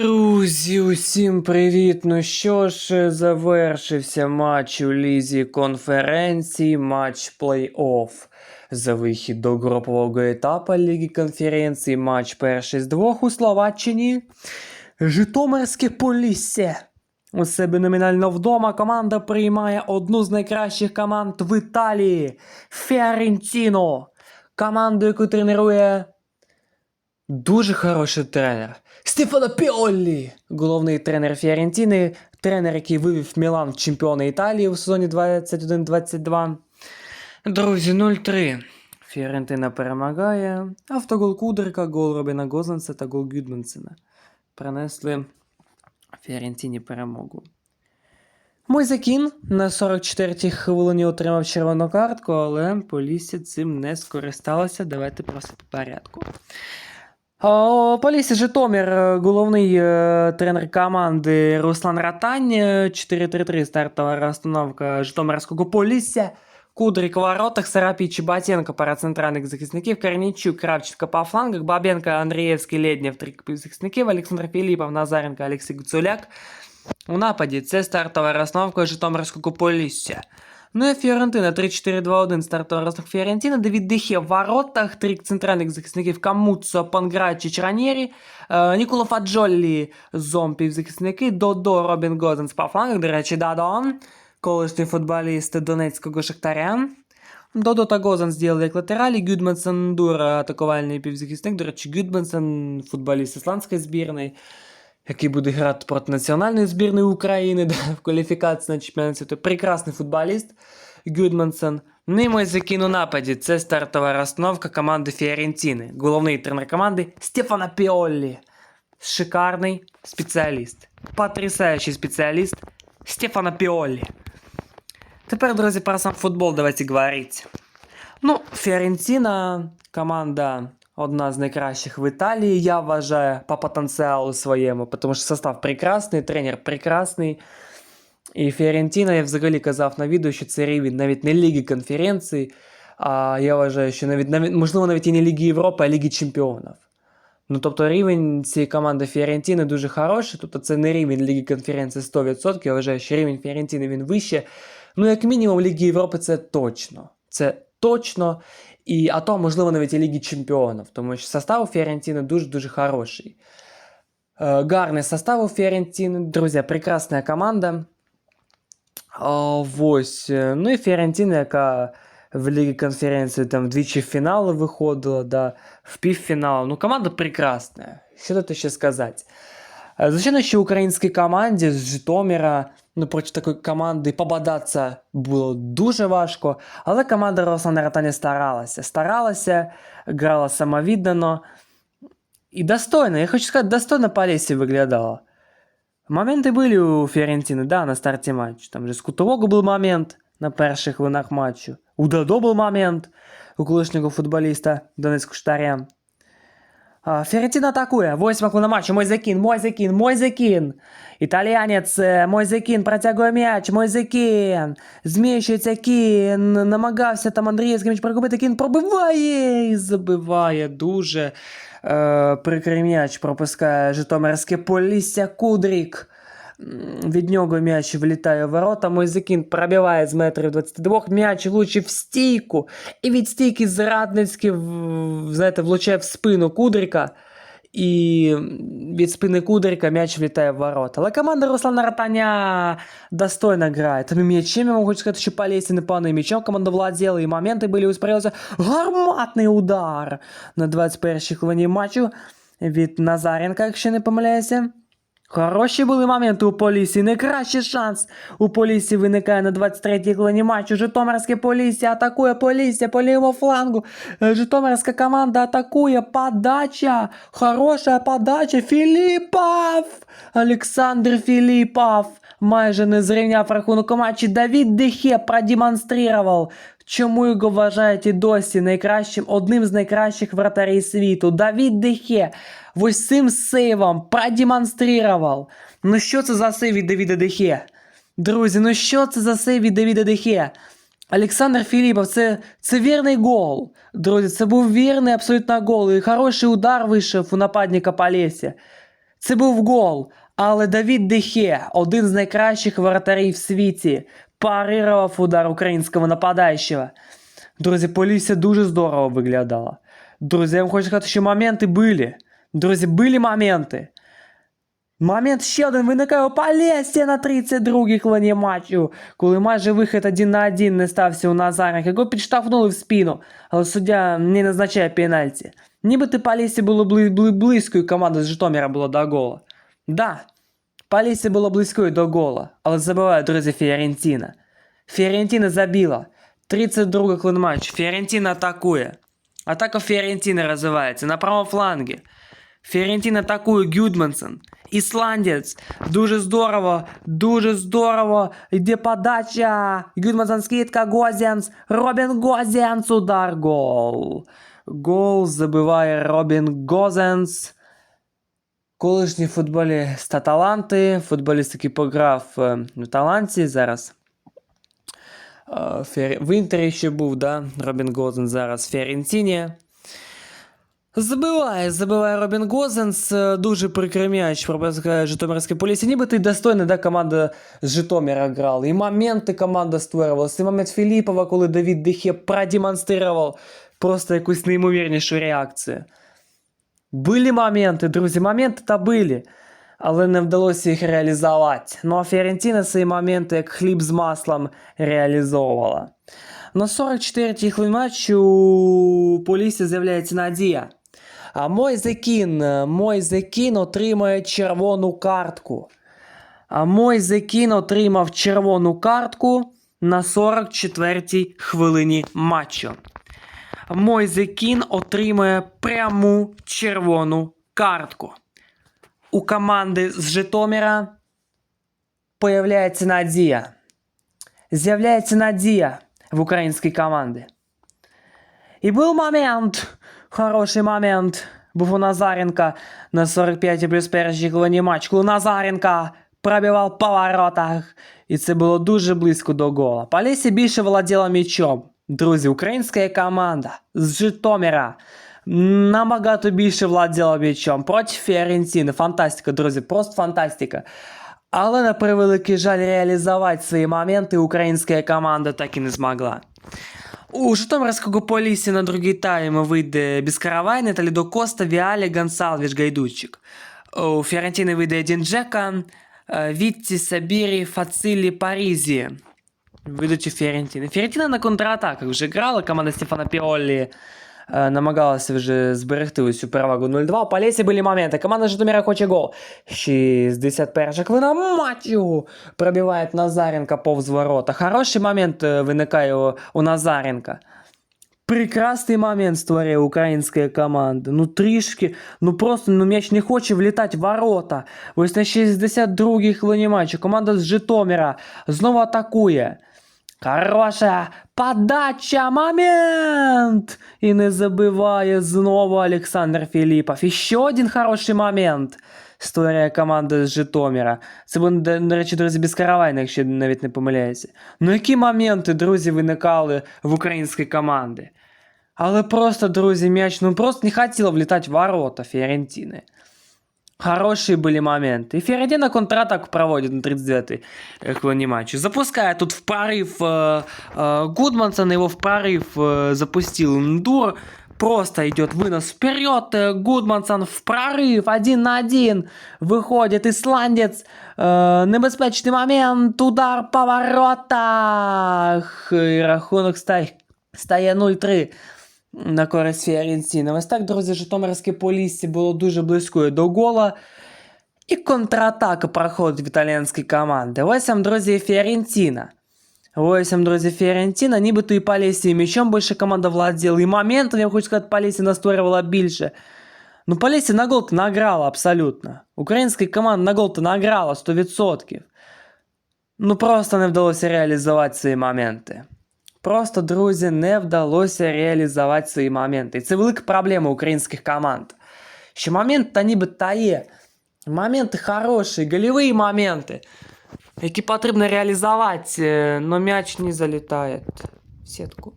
Друзі, усім привіт! Ну що ж, завершився матч у лізі конференцій, матч плей-офф. За вихід до групового етапу Ліги конференцій, матч перший з двох у Словаччині. Житомирське Полісся. У себе номінально вдома команда приймає одну з найкращих команд в Італії Фіорентіно. Команду, яку тренує Дуже хороший тренер. Стефано Піоллі, головний тренер Фіорентіни, тренер, який вивів Мілан в чемпіони Італії у сезоні 21-22. Друзі, 0-3. Фіорентина перемагає. Автогол Кудрика, гол Робіна Гозенса та гол Гюдмансена принесли Фіорентіні перемогу. Мойзакін на 44-й хвилині отримав червону картку, але Полісся цим не скористалося. Давайте просто по порядку. О, Полісся Житомир, е, головний е, тренер команди Руслан Ратань. е, 4-3-3 стартова розстановка Житомирського Полісся. Кудрик у воротах, Сарапій Чебатенко пара центральних захисників, Корнічук, Кравченко по флангах, Бабенко, Андрієвський, Леднєв, три захисників, Олександр Філіпов, Назаренко, Олексій Гуцуляк. У нападі це стартова розстановка Житомирського Полісся. Ну і Фіорентина 3-4-2-1 стартова розстановка Фіорентина, Давід Дехе в воротах, три центральних захисників Камуцо, Панграчич, Ранєрі, е, Ніколо Фаджолі, Зомпі захисники, Додо, Робін Гозенс по флангах, до речі, Дадо, колишній футболіст Донецького Шахтаря. Додо та Гозен зробили як латералі, Гюдмансен Дура, атакувальний півзахисник, до речі, Гюдмансен, футболіст ісландської збірної, який буде грати проти національної збірної України да, в кваліфікації на чемпіонат світу. Прекрасний футболіст Гюдмансен. Ним ось закину нападі. Це стартова розстановка команди Фіорентіни. Головний тренер команди Стефано Піоллі. Шикарний спеціаліст. Потрясаючий спеціаліст Стефано Піоллі. Тепер, друзі, про сам футбол давайте говорити. Ну, Фіорентіна команда одна з найкращих в Італії, я вважаю, по потенціалу своєму, тому що состав прекрасний, тренер прекрасний. І Фіорентіна, я взагалі казав на відео, що це рівень навіть не Ліги конференцій, а я вважаю, що навіть, навіть можливо навіть і не Ліги Європи, а Ліги Чемпіонів. Ну, тобто рівень цієї команди Фіорентіни дуже хороший, тобто це не рівень Ліги конференції 100%, я вважаю, що рівень Фіорентіни він вище. Ну, як мінімум, Ліги Європи це точно. Це точно. І, а то, можливо, навіть і Ліги Чемпіонів, тому що состав у Фіорентіни дуже-дуже хороший. Е, гарний состав у Фіорентіни, друзі, прекрасна команда. О, ось. е, Ну і Фіорентіна, яка в Лігі конференції там двічі в фінали виходила, да, в півфінал. Ну, команда прекрасна. Що тут ще сказати? Е, Звичайно, що українській команді з Житомира, ну, проти такої команди побадатися було дуже важко, але команда Руслана Ратаня старалася. Старалася, грала самовіддано і достойно. Я хочу сказати, достойно Полісі виглядала. Моменти були у Фіорентини, да, на старті матчу. Там же з кутового був момент на перших хвилинах матчу. У Дадо був момент у колишнього футболіста Донецького Штаря. А, Фіорентина атакує. Восьма на матчі. Мойзекін, Мойзекін, Мойзекін. Італіянець е, Мойзекін протягує м'яч. Мойзекін. Зміщується Кін. Намагався там Андрієвський м'яч прокупити. Кін пробиває і забиває дуже. Е, прикрий м'яч пропускає Житомирське Полісся Кудрік. Від нього м'яч влітає в ворота. Мойзекін пробиває з метрів 22. М'яч влучив в стійку. І від стійки зрадницьки знаєте, влучає в спину Кудрика. І від спини Кудрика м'яч влітає в ворота. Але команда Руслана Ратаня достойно грає. Там м'ячем, я можу сказати, що Полісся непоганий м'ячом команда владіла, і моменти були у. Гарматний удар на 21-й хвилині матчу від Назаренка, якщо не помиляюся. Хороші були моменти у Полісі. Найкращий шанс у Полісі виникає на 23-й хвилині матчу. Житомирське Полісся атакує Полісся по лівому флангу. Е, Житомирська команда атакує. Подача. Хороша подача. Філіпов! Олександр Філіпов майже не зрівняв рахунок у матчі. Давід Дехе продемонстрував, чому його вважають і досі найкращим, одним з найкращих вратарів світу. Давід Дехе ось цим сейвом продемонстрував. Ну що це за сейв від Давіда Дехе? Друзі, ну що це за сейв від Давіда Дехе? Олександр Філіпов, це, це вірний гол. Друзі, це був вірний абсолютно гол. І хороший удар вийшов у нападника Полісся. Це був гол. Але Давід Дехе, один з найкращих воротарів в світі, парирував удар українського нападаючого. Друзі, Полісся дуже здорово виглядала. Друзі, я вам хочу сказати, що моменти були. Друзі, були моменти. Момент ще один виникає у Полісся на 32-й хвилині матчу, коли майже вихід один на один не стався у Назаренка, його підштовхнули в спину, але суддя не назначає пенальті. Нібито Полісся було бли, бли, близько, і команда з Житомира була до гола. Да, Полісся було близькою до гола, але забиває, друзі, Фіорентіна. Фіорентіна забила. 32 хвилин матчу. Фіорентіна атакує. Атака Фіорентіни розвивається на правому флангі. Фіорентіна атакує Гюдмансон. Ісландець. Дуже здорово, дуже здорово. Йде подача. Гюдмансон скидка, Гозенс. Робін Гозенс, удар, гол. Гол забиває Робін Гозенс. Колишній футболіст Аталанти. Футболіст, який пограв е, в Таланті зараз. Е, В Інтері ще був, да? Робін Гозенс зараз в Фіорентіні. Забиває, забиває Робін Гозенс. Е, Дуже прикрий м'яч пропускає Житомирське полісся. Нібито й достойно, да, команда з Житомира грала. І моменти команда створювалася. І момент Філіпова, коли Давід Дехе продемонстрував просто якусь неймовірнішу реакцію. Були моменти, друзі, моменти та були. Але не вдалося їх реалізувати. Ну а Фіорентіна цей моменти як хліб з маслом реалізовувала. На 44-й хвилині матчу у Полісі з'являється Надія. А Мойзе Кін, е, Мойзе отримує червону картку. А Мойзе Кін отримав червону картку на 44-й хвилині матчу. Мойзе Кін отримує пряму червону картку. У команди з Житомира появляється надія. З'являється надія в українській команді. І був момент, хороший момент, був у Назаренка на 45 плюс першій хвилині матч, коли Назаренка пробивав по воротах. І це було дуже близько до гола. Полісся більше володіла м'ячом. Друзі, українська команда з Житомира набагато більше владіла м'ячом проти Фіорентіни. Фантастика, друзі, просто фантастика. Але на превеликий жаль реалізувати свої моменти українська команда так і не змогла. У Житомирського Полісі на другий тайм вийде Біскаравайне, Талідо Коста, Віалі, Гонсалвіш, Гайдучик. У Фіорентіни вийде Един Джека, е, Вітті, Сабірі, Фацилі, Парізі. Вийдуть у Фіорентіни. Фіорентіна на контратаках вже грала, команда Стефана Піолі е, намагалася вже зберегти ось цю перевагу 0-2. У Полісі були моменти. Команда Житомира хоче гол. 61 хвилина матчу. Пробиває Назаренко повз ворота. Хороший момент е, виникає у, у Назаренка. Прекрасний момент створює українська команда. Ну трішки, ну просто ну м'яч не хоче влітати в ворота. Ось на 62-й хвилині матчу команда з Житомира знову атакує. Хороша подача, момент! І не забиває знову Олександр Філіпов. І ще один хороший момент створює команда з Житомира. Це буде, до речі, друзі, без Каравайна, якщо навіть не помиляюся. Ну які моменти, друзі, виникали в українській команді? Але просто, друзі, м'яч, ну просто не хотіло влітати в ворота Фіорентіни. Хорошие были моменты. И Фердина контратаку проводит на 39-й хвилине матча. Запускает тут в прорыв э, э, Гудмансон, его в прорыв э, запустил Ндур. Просто идет вынос вперед. э, Гудмансон в прорыв один на один. Выходит ісландець. Э, небезпечний момент. Удар по воротах. І рахунок стає, стає 0-3 на користь Фіорентіни. Ось так, друзі, Житомирське Полісся було дуже близькою до гола. І контратака проходить в італійській команди. Ось вам, друзі, Фіорентіна. Ось вам, друзі, Фіорентіна, нібито і Полісся, і м'ячом більше команда владіла. І моментом, я хочу сказати, Полісся настворювала більше. Ну, Полісся на гол-то награла абсолютно. Українська команда на гол-то награла 100%. Ну, просто не вдалося реалізувати ці моменти. Просто, друзі, не вдалося реалізувати свої моменти. І це велика проблема українських команд. Що момент та ніби та є. Моменти хороші, гольові моменти, які потрібно реалізувати, але м'яч не залітає в сітку.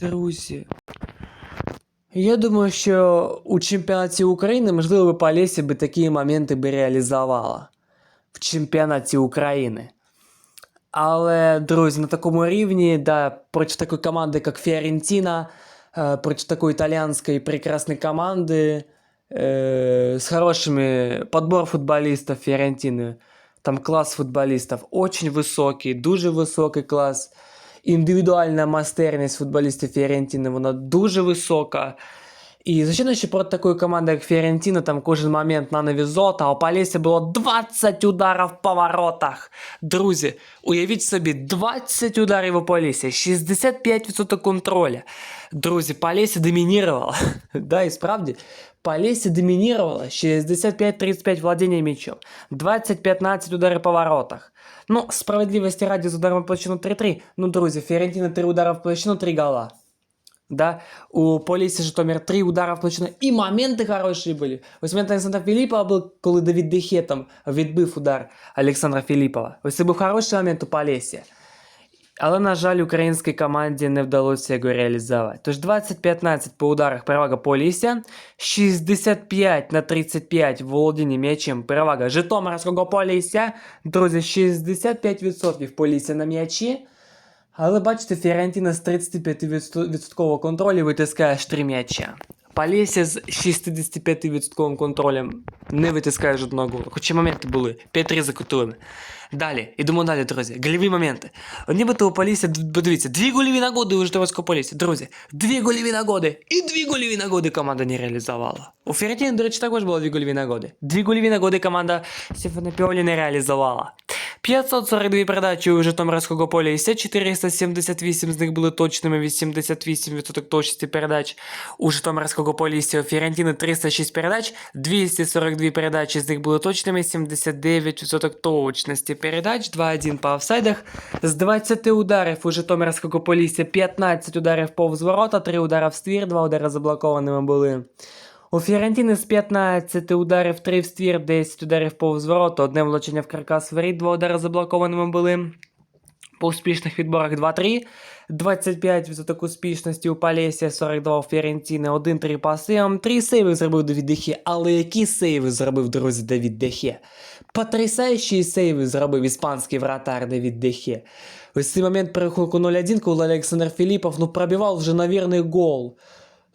Друзі. Я думаю, що у чемпіонаті України, можливо, би Полісся би такі моменти би реалізувала. В чемпіонаті України. Але, друзі, на такому рівні, да, проти такої команди, як Фіорентіна, е, проти такої італійської прекрасної команди, е, з хорошими подбор футболістів Фіорентіни, там клас футболістів очень високий, дуже високий клас. Індивідуальна майстерність футболістів Фіорентіни, вона дуже висока. І звичайно, що проти такої команди, як Фіорентіна, там кожен момент на нові зота, а у Палісі було 20 ударів по воротах. Друзі, уявіть собі, 20 ударів у Палісі, 65% контроля. Друзі, Палісі домінувала. да, і справді, Палісі домінувала 65-35 владіння м'ячом, 20-15 ударів по воротах. Ну, справедливості раді з ударом в площину 3-3. Ну, друзі, Фіорентіна 3 удари в площину, 3 гола. Да, у Полісі Житомир 3 удара в площину. І моменти хороші були. Ось момент Олександра Філіпова був, коли Давід Дехе там відбив удар Олександра Філіпова. Ось це був хороший момент у Полісі. Але, на жаль, українській команді не вдалося його реалізувати. Тож 20-15 по ударах перевага Полісся, 65 на 35 володіння м'ячем перевага Житомирського Полісся. Друзі, 65% Полісся на м'ячі. Але бачите, Фіорентіна з 35% контролю витискає аж 3 м'яча. Полісся з 65% контролем не витискає жодного голу. Хоча моменти були. 5-3 за. Далі, ідемо далі, друзі. Гольові моменти. Нібито у Полісся, д- дивіться, дві гольові нагоди у Житомирського Полісся. Друзі, дві гольові нагоди і дві гольові нагоди команда не реалізувала. У Фіорентіни, до речі, також було дві гольові нагоди. Дві гольові нагоди команда Стефана Піолі не реалізувала. 542 передачі у Житомирського Полісся, 478 з них були точними, 88% точності передач. У Житомирського Полісся у Фіорентіни 306 передач, 242 передачі з них були точними, 79% точності передач, 2-1 по офсайдах. З 20 ударів у Житомирського Полісся 15 ударів повз ворота, 3 удари в ствір, 2 удари заблокованими були. У Фіорентіни з 15 ударів 3 в ствір, 10 ударів повз ворота, одне влучення в каркас воріт, 2 удари заблокованими були. По успішних відборах 2-3, 25% успішності у Палесі, 42 у Фіорентіни, 1-3 по сейвам, 3 сейви зробив Давід Дехе. Але які сейви зробив, друзі, Давід Дехе? Потрясаючі сейви зробив іспанський вратар Давід Дехе. Ось цей момент при рахунку 0-1, коли Олександр Філіпов ну, пробивав вже, навірний, гол.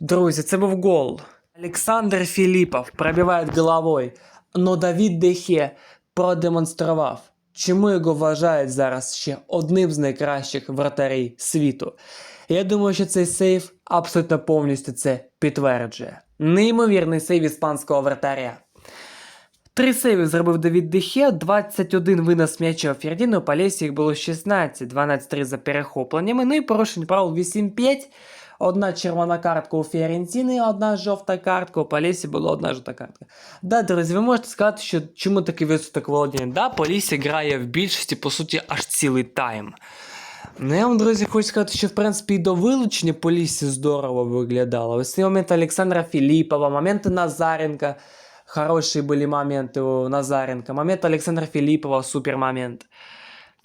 Друзі, це був гол. Олександр Філіпов пробиває головою, но Давід Дехе продемонстрував, чому його вважають зараз ще одним з найкращих вратарів світу. Я думаю, що цей сейв абсолютно повністю це підтверджує. Неймовірний сейв іспанського вратаря. Три сейви зробив Давід Дехе, 21 винос м'яча у Фердіну, у Палесі їх було 16, 12-3 за перехопленнями, ну і порушень правил 8-5, одна червона картка у Фіорентіни, одна жовта картка, у Палесі була одна жовта картка. Да, друзі, ви можете сказати, що чому такий відсоток володіння? Да, Полісся грає в більшості, по суті, аж цілий тайм. Ну, я вам, друзі, хочу сказати, що в принципі і до вилучення Полісся здорово виглядало. Ось цей момент Олександра Філіпова, моменти Назаренка. Хорошие были моменты у Назаренко. Момент Александра Филиппова, супер момент.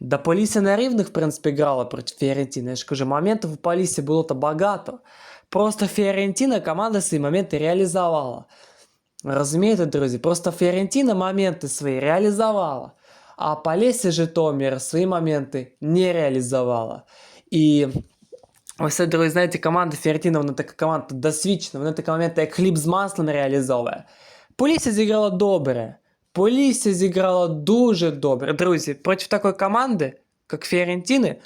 Да Полісся на рівних, в принципі, грала проти Фіорентіни. Я ж кажу, моментів у Полісся було то багато. Просто Фіорентіна команда свої моменти реалізувала. Розумієте, друзі? Просто Фіорентіна моменти свої реалізувала. А Полісся Житомир свої моменти не реалізувала. І ось це, друзі, знаєте, команда Фіорентіна, вона така команда досвідчена, вона такі моменти, як хліб з маслом реалізовує. Полісся зіграла добре. Полісся зіграла дуже добре. Друзі, проти такої команди, як Фіорентіни,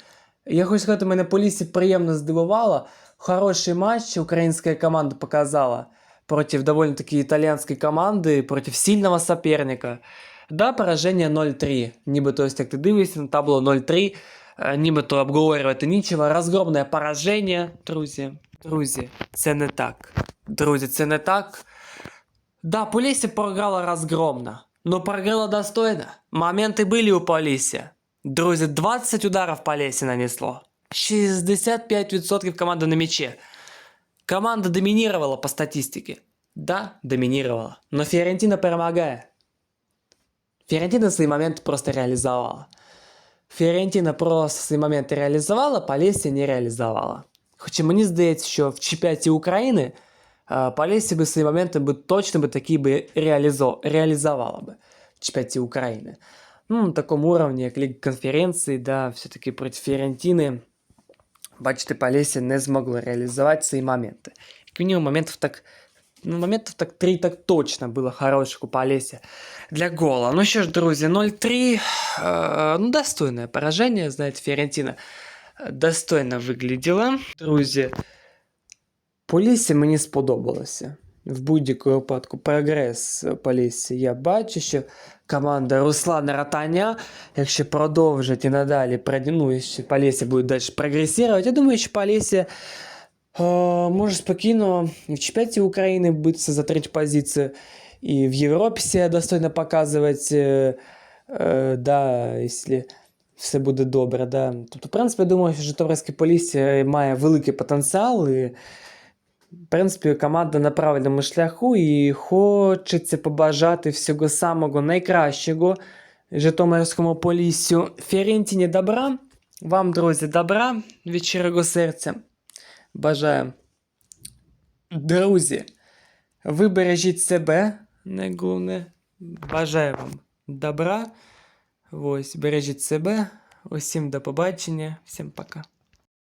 я хочу сказати, мене Полісся приємно здивувала. Хороший матч українська команда показала проти доволі таки італійської команди, проти сильного соперника. Да, пораження 0-3. Нібито ось як ти дивишся на табло 0-3. е, Нібито обговорювати нічого. Розгромне пораження, друзі. Друзі, це не так. Друзі, це не так. Да, Полісся програла разгромно, но програла достойно. Моменты были у Полісся. Друзі, 20 ударів Полісся нанесло. 65% команды на мяче. Команда доминировала по статистике. Да, доминировала. Но Фиорентина перемагає. Фіорентина свої моменти просто реалізувала. Фіорентина просто свої моменти реалізувала, Полісся не реалізувала. Хоча мені здається, що в чемпіонаті України А, Полісся би свої моменти би точно би такі би реалізо, реалізувала би в чемпіонаті України. Ну, на такому уровні, як Ліга конференції, да, все-таки проти Фіорентіни, бачите, Полісся не змогло реалізувати свої моменти. Як мінімум, моментів так, ну, моментів так 3 так точно було хороших у Полісся для гола. Ну що ж, друзі, 0-3, е, ну, достойне пораження, знаєте, Фіорентіна е, достойно вигляділа. Друзі, Полісся мені сподобалося. В будь-якому випадку прогрес Полісся я бачу, що команда Руслана Ратаня, якщо продовжить і надалі, прод- ну, якщо Полісся буде далі прогресувати, я думаю, що Полісся е, може спокійно і в чемпіонаті України битися за третю позицію, і в Європі себе достойно показувати, е, е, да, якщо все буде добре. Да. Тобто, в принципі, я думаю, що Житомирське Полісся має великий потенціал. І, в принципі, команда на правильному шляху і хочеться побажати всього самого найкращого Житомирському Поліссю Ферентіні добра. Вам, друзі, добра від щирого серця. Бажаю. Друзі, ви бережіть себе, найголовне. Бажаю вам добра. Ось, бережіть себе. Усім до побачення. Всім пока.